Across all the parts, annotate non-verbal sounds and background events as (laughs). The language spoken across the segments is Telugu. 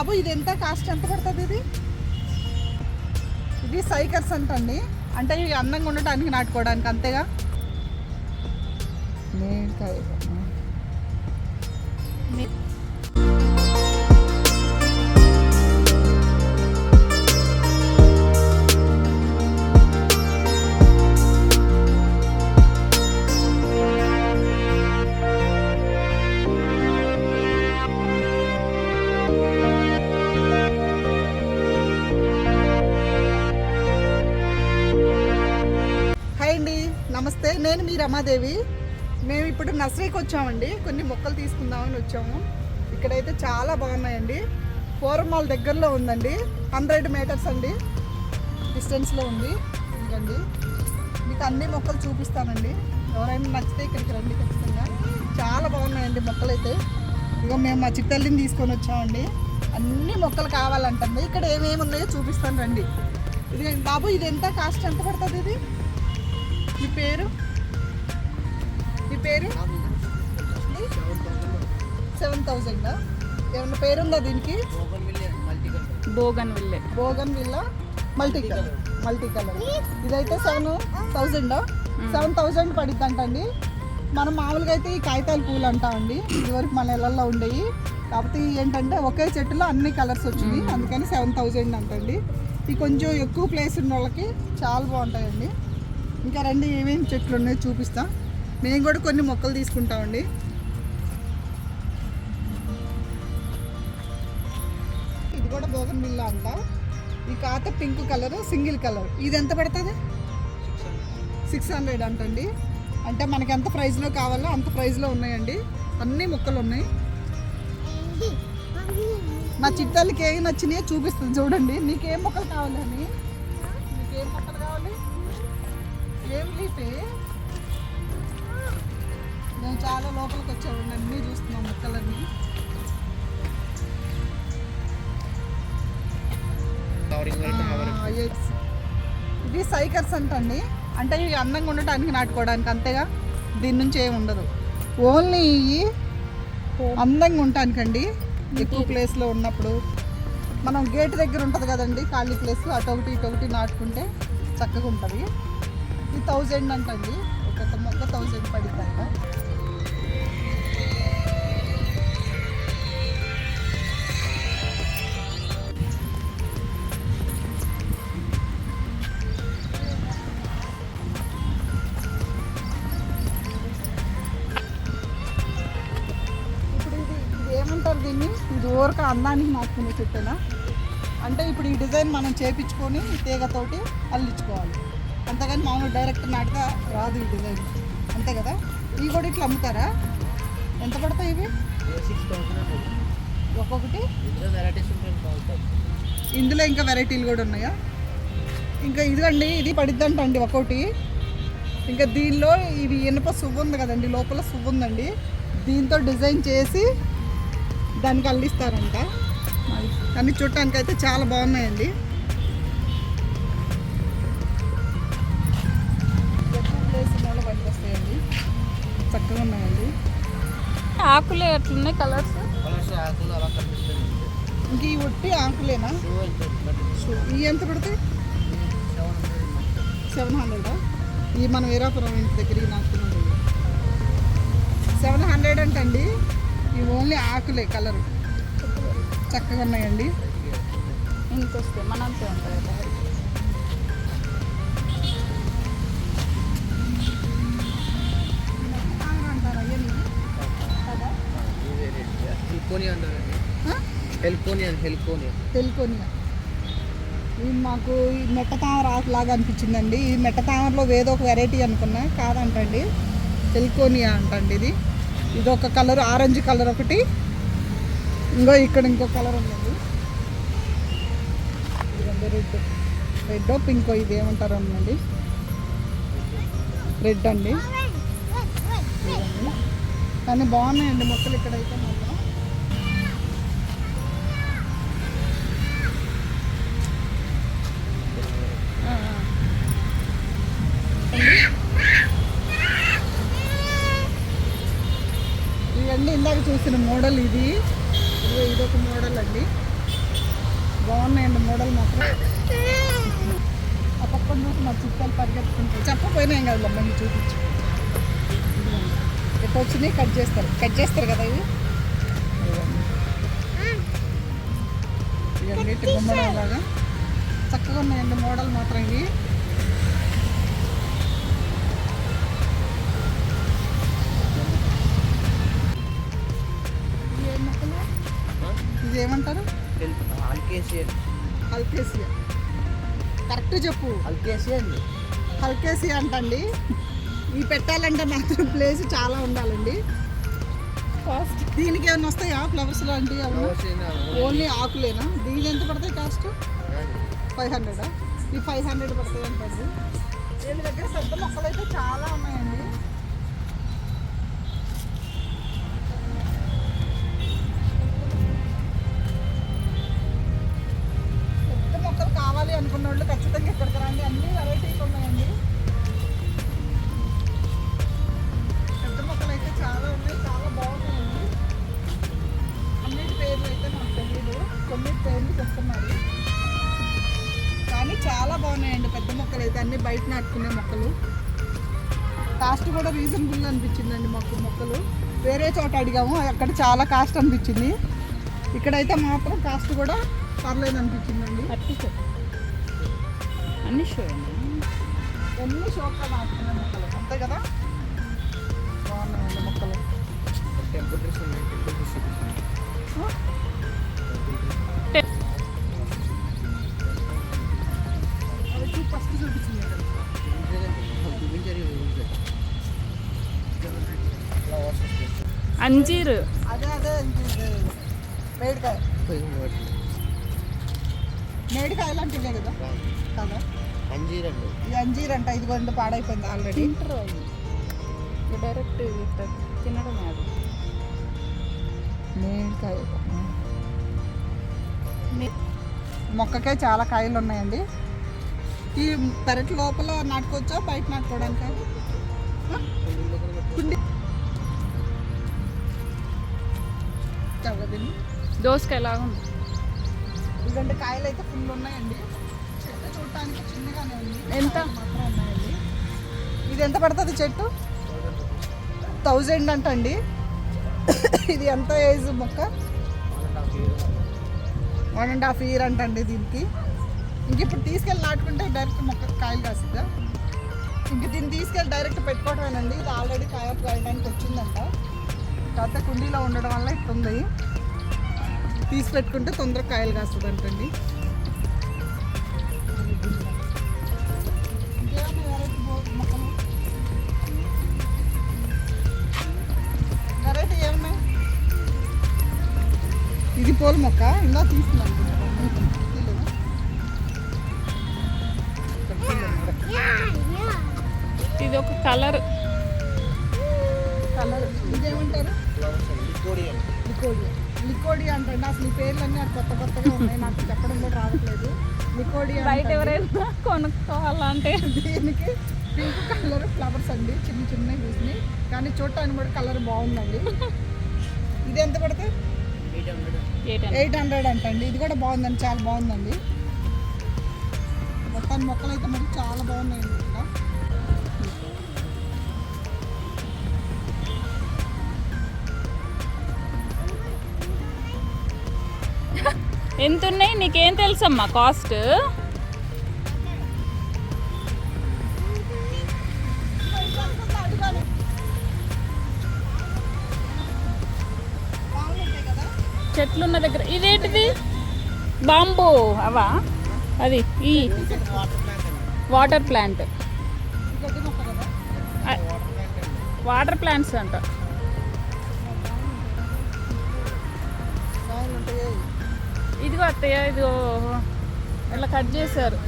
బాబు ఇది ఎంత కాస్ట్? ఎంత పడుతుంది ఇది? ఇది సైకర్స్ అంటండి. అంటే ఇవి అందంగా ఉండటానికి నాటుకోవడానికి అంతేగా? నేను రమాదేవి మేము ఇప్పుడు నర్సరీకి వచ్చామండి. కొన్ని మొక్కలు తీసుకుందామని వచ్చాము. ఇక్కడైతే చాలా బాగున్నాయండి. ఫోరం మాల్ దగ్గరలో ఉందండి. హండ్రెడ్ మీటర్స్ అండి. డిస్టెన్స్లో ఉంది. ఇదండి మీకు అన్ని మొక్కలు చూపిస్తానండి. ఎవరైనా నచ్చితే ఇక్కడికి రండి ఖచ్చితంగా. చాలా బాగున్నాయండి మొక్కలు అయితే ఇక మేము మా చిత్తల్లిని తీసుకొని వచ్చామండి. అన్ని మొక్కలు కావాలంటుంది ఇక్కడ ఏమేమి ఉన్నాయో చూపిస్తాను రండి. ఇది బాబు ఇది ఎంత కాస్ట్? ఎంత పడుతుంది ఇది? మీ పేరు? పేరు? సెవెన్ థౌజండ్ ఏమన్నా పేరుందా దీనికి? Bougainvillea bougainvillea multi colour multi colour ఇదైతే సెవెన్ థౌజండ్? సెవెన్ థౌజండ్ అంటండి మనం మామూలుగా అయితే ఈ కాగితాల పూలు అంటామండి ఇదివరకు మన ఇళ్ళల్లో ఉండేవి. కాకపోతే ఏంటంటే ఒకే చెట్టులో అన్ని కలర్స్ వచ్చింది. అందుకని సెవెన్ థౌజండ్ అంటండి. ఇవి కొంచెం ఎక్కువ ప్లేస్ ఉన్న వాళ్ళకి చాలా బాగుంటాయండి. ఇంకా రండి ఏమేమి చెట్లు ఉన్నాయో చూపిస్తా. మేము కూడా కొన్ని మొక్కలు తీసుకుంటామండి. ఇది కూడా బోగన్ మిల్ల అంట. ఈ కాత పింక్ కలర్ సింగిల్ కలర్. ఇది ఎంత పడుతుంది? సిక్స్ హండ్రెడ్ అంటండి. అంటే మనకి ఎంత ప్రైస్లో కావాలో అంత ప్రైస్లో ఉన్నాయండి. అన్ని మొక్కలు ఉన్నాయి. మా చిట్టాలకి ఏం నచ్చినాయో చూపిస్తుంది చూడండి. నీకేం మొక్కలు కావాలని నీకేం మొక్కలు కావాలి? ఏం లీఫే? మేము చాలా లోపలికి వచ్చామండి అన్నీ చూస్తున్నాం మొక్కలన్నీ. ఇది సైకర్స్ అంటండి అంటే ఇవి అందంగా ఉండటానికి నాటుకోవడానికి అంతేగా దీని నుంచి ఏమి ఉండదు. ఓన్లీ ఇవి అందంగా ఉండటానికండి. ఎక్కువ ప్లేస్లో ఉన్నప్పుడు మనం గేట్ దగ్గర ఉంటుంది కదండి ఖాళీ ప్లేస్ అటొకటి ఇటొకటి నాటుకుంటే చక్కగా ఉంటుంది. ఇది థౌజండ్ అంటండి. ఒక్కొక్క మొక్క థౌజండ్ పడింది కోరిక అందానికి నాటుకునే చెట్టేనా అంటే ఇప్పుడు ఈ డిజైన్ మనం చేపించుకొని తీగతోటి అల్లించుకోవాలి. అంతేగాని మామూలు డైరెక్ట్ నాటుగా రాదు ఈ డిజైన్. అంతే కదా? ఇవి కూడా ఇట్లా అమ్ముతారా? ఎంత పడతాయి ఇవి? ఒక్కొక్కటి? ఇందులో ఇంకా వెరైటీలు కూడా ఉన్నాయా? ఇంకా ఇదిగండి ఇది పడిద్దంటండి ఒకటి ఇంకా దీనిలో ఇది ఇనుప సువ్వు ఉంది కదండి లోపల సువ్వు ఉందండి. దీంతో డిజైన్ చేసి దానికి అల్లిస్తారంట. కానీ చూడటానికి అయితే చాలా బాగున్నాయండి. చక్కగా ఉన్నాయండి. ఆకులే అట్లున్నాయి కలర్స్? ఇంక ఈ ఒట్టి ఆకులేనా? ఇవి ఎంత పడతాయి? సెవెన్ హండ్రెడా ఈ మన వీరాపురం ఇంటి దగ్గరికి నాకున్నాడు సెవెన్ హండ్రెడ్ అంటండి. ఇవి ఓన్లీ ఆకులే కలర్. చక్కగా ఉన్నాయండి. ఇంత వస్తాయి మనంతే ఉంటుంది కదా. ఇది మాకు ఈ మెట్ట తామర ఆకులాగా అనిపించిందండి. ఈ మెట్ట తామరలో ఏదో ఒక వెరైటీ అనుకున్నా కాదంటండి. హెల్కోనియా అంటండి ఇది. ఇది ఒక కలర్ ఆరెంజ్ కలర్ ఒకటి. ఇంకో ఇక్కడ ఇంకో కలర్ ఉన్నది రెడ్. రెడ్ పింకో ఇది ఏమంటారు అనండి. రెడ్ అండి. కానీ బాగున్నాయండి మొక్కలు ఇక్కడైతే. మోడల్ ఇది. ఇదొక మోడల్ అండి. బాగున్నాయండి మోడల్ మాత్రం. ఆ పక్కన చూసి మా చుట్టాలు పరిగెత్తుకుంటారు. చెప్పపోయినా ఏం కాదు అమ్మని చూపించు. ఇట్లా వచ్చినాయి? కట్ చేస్తారు. కట్ చేస్తారు కదా ఇవి? ఇవన్నీ గుమ్మడం లాగా. చక్కగా ఉన్నాయండి మోడల్ మాత్రం ఇవి. ఇది ఏమంటారు అల్కేసియన్ హల్కేసియా కరెక్ట్ చెప్పు. అల్కేసియన్ హల్కేసియా అంటండి. ఈ పెట్టాలంటే మాత్రం ప్లేస్ చాలా ఉండాలండి. కాస్ట్ దీనికి ఏమైనా వస్తాయా ఫ్లవర్స్ లాంటివి ఓన్లీ ఆకులేనా? దీని ఎంత పడతాయి కాస్ట్ ఫైవ్ హండ్రెడా ఈ ఫైవ్ హండ్రెడ్ పడతాయి అంటండి. వీళ్ళ దగ్గర పెద్ద మొక్కలు అయితే చాలా ఉన్నాయండి. బాగున్నాయండి. పెద్ద మొక్కలు అయితే అన్ని బయట నాటుకునే మొక్కలు. కాస్ట్ కూడా రీజనబుల్ అనిపించిందండి మాకు మొక్కలు. వేరే చోట అడిగాము అక్కడ చాలా కాస్ట్ అనిపించింది. ఇక్కడైతే మాత్రం కాస్ట్ కూడా పర్లేదు అనిపించిందండి. అన్ని షో ఎన్ని షోక్గా నాటుకునే మొక్కలు. అంతే కదా? బాగున్నాయండి మొక్కలు. టెంపుల్ అంజీర్. అదే అదే ఇది మేడికాయ. మేడికాయ లాంటివే కదా? అంజీర్ అంట ఇదిగోండి పాడైపోయింది ఆల్రెడీ డైరెక్ట్ అది. మేడికాయ. మొక్కకే చాలా కాయలు ఉన్నాయండి. ఈ పెరటి లోపల నాటుకోవచ్చా? బయట నాటుకోవడానికి? కుండి దోసకాయ లాగా ఉంది. ఇదంటే కాయలు అయితే ఫుల్ ఉన్నాయండి. చెట్టు చూడటానికి చిన్నగానే ఉంది. ఎంత? మాత్రం ఉన్నాయండి. ఇది ఎంత పడుతుంది చెట్టు? థౌజండ్ అంటండి. ఇది ఎంత ఏజ్ మొక్క? వన్ అండ్ హాఫ్ ఇయర్ అంటండి దీనికి. ఇంక ఇప్పుడు తీసుకెళ్ళి నాటుకుంటే డైరెక్ట్ మొక్క కాయలు కాస్తుందా ఇంక దీన్ని తీసుకెళ్ళి డైరెక్ట్ పెట్టుకోవటమేనండి. ఇది ఆల్రెడీ కాయ కాయడానికి వచ్చిందంట. కాకపోతే కుండీలో ఉండడం వల్ల ఇట్టుంది తీసి పెట్టుకుంటే తొందరగా కాయలు కాస్తుంది అంటండి ఇది పూల మొక్క. ఇందా తీసుకున్నాను ఇది ఒక కలర్. లికోడి అంటండి అసలు ఈ పేర్లన్నీ అది కొత్త కొత్తగా ఉన్నాయి నాకు చెప్పడం కూడా రావట్లేదు. లికోడి బయట ఎవరైనా కొనుక్కోవాలంటే. దీనికి పింక్ కలర్ ఫ్లవర్స్ అండి చిన్న చిన్నవి చూసినాయి. కానీ చూడటానికి కూడా కలర్ బాగుందండి. ఇది ఎంత పడితే? Eight hundred. అంటండి. ఇది కూడా బాగుందండి చాలా బాగుందండి. మొత్తం మొక్కలు అయితే మరి చాలా బాగున్నాయండి. ఎంత ఉన్నాయి నీకేం తెలుసమ్మా కాస్ట్? చెట్లు ఉన్న దగ్గర. ఇదేంటిది? బాంబో. అవా? అది ఈ. Water plant. వాటర్ ప్లాంట్స్ అంట. ఇదిగో అత్తయ్య ఇదిగో. ఇలా కట్ చేశారు.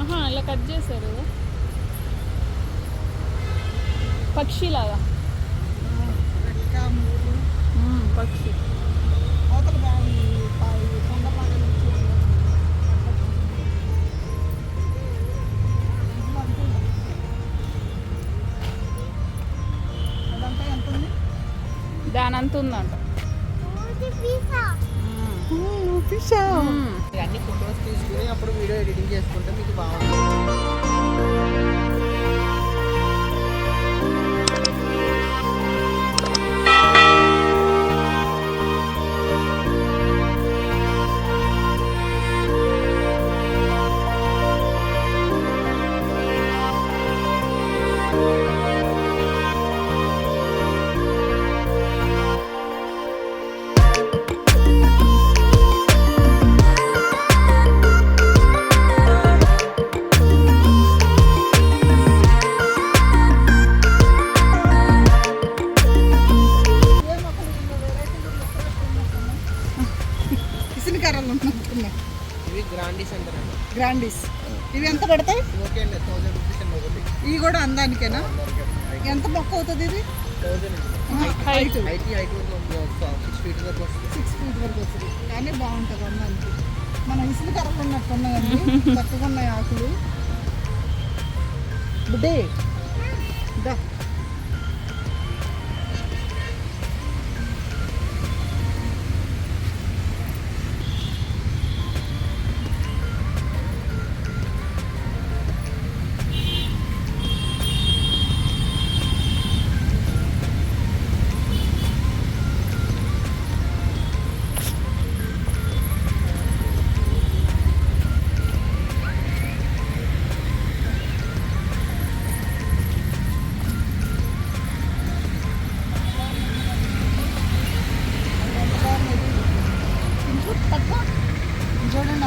ఆహా ఇలా కట్ చేశారు. పక్షిలాగా. పక్షి. అదంతా ఎంత ఉంది దాని అంత ఉందంట. మీరు అన్ని ఫొటోస్ తీసుకుని అప్పుడు వీడియో ఎడిటింగ్ చేసుకుంటే మీకు బాగుంటుంది. ఇసునికర్రలు ఉంటున్నాయి ఇవి గ్రాండీస్ అంటారు గ్రాండీస్. ఇవి ఎంత పడతాయి? ఓకే అండి థౌజండ్ రూపీస్ అండి ఒకటి. ఇవి కూడా అందానికేనా? ఎంత మొక్క అవుతుంది ఇది? Height height height six feet వరకు వస్తుంది. సిక్స్ ఫీట్ వరకు వస్తుంది. కానీ బాగుంటుంది అందానికి. మన ఇసులు కర్రలు ఉన్నట్టు ఉన్నాయండి. (laughs) చక్కగా ఉన్నాయి ఆకులు. బుడ్డే దా.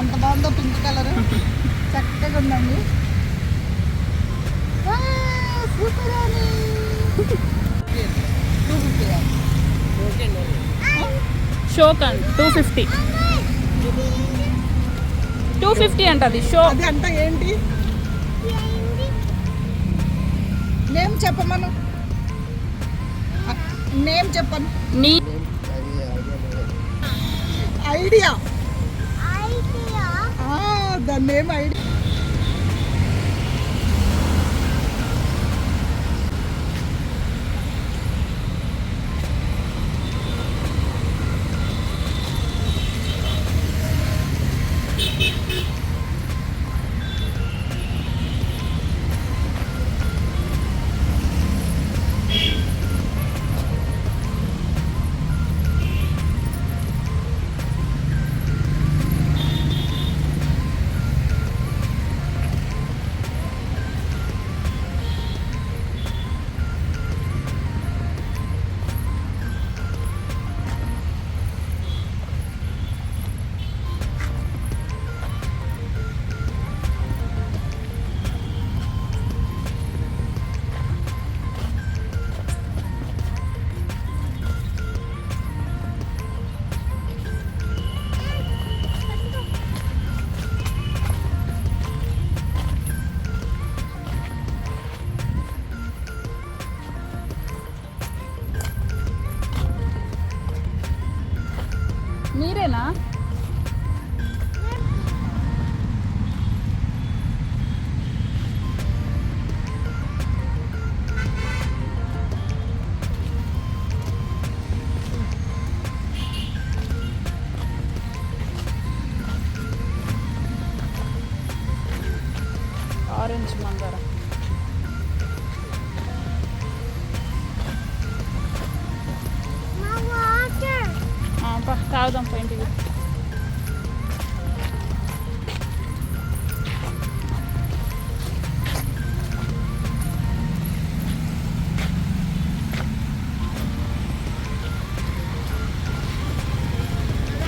ఎంత బాగుందో పింక్ కలర్. చక్కగా ఉందండి. సూపర్ అని. టూ ఫిఫ్టీ షోక్ అండి. Two fifty. టూ ఫిఫ్టీ అంట అది షో. అది అంట ఏంటి? నేమ్ చెప్పమను. నేమ్ చెప్పను. నీ ఐడియా. దాని నేమ్ ఐడియా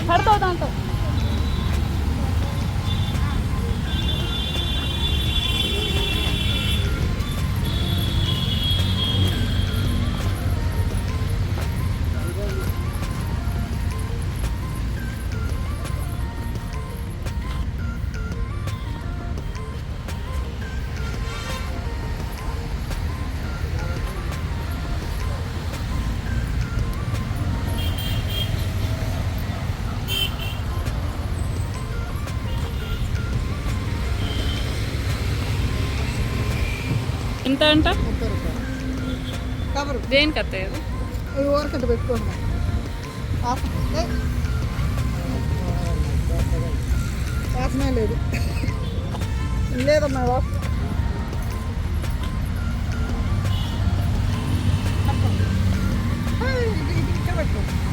हर दो दांतों ఎంత అంట? దేనికి అత్తయ్య ఊరకట్ట పెట్టుకోండి. వాసనే లేదు. లేదమ్మా వాసన ఇక్కడ పెట్టు.